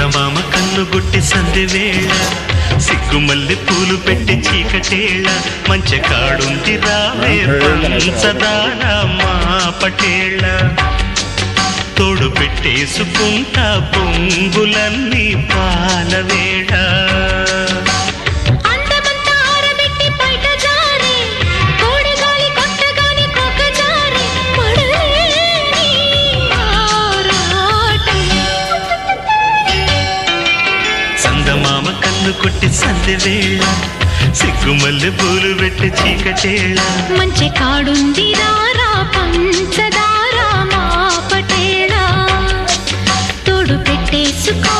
చందమామ కన్ను గుట్టి సంధి సిగ్గు సిగ్గుమల్లి పూలు పెట్టి చీకటేళ మంచి కాడుంది రావే పంచదార మా పటేళ. తోడు పెట్టేసుకుంటా పొంగులన్నీ పాలవేళ. మామ కన్ను కొట్టి సంధి సిగ్గుమల్లి పూలు పెట్టి చీకటేళ. మంచి కాడుంది రారా పంచదారా మా పటేళ. తోడు పెట్టేసుకో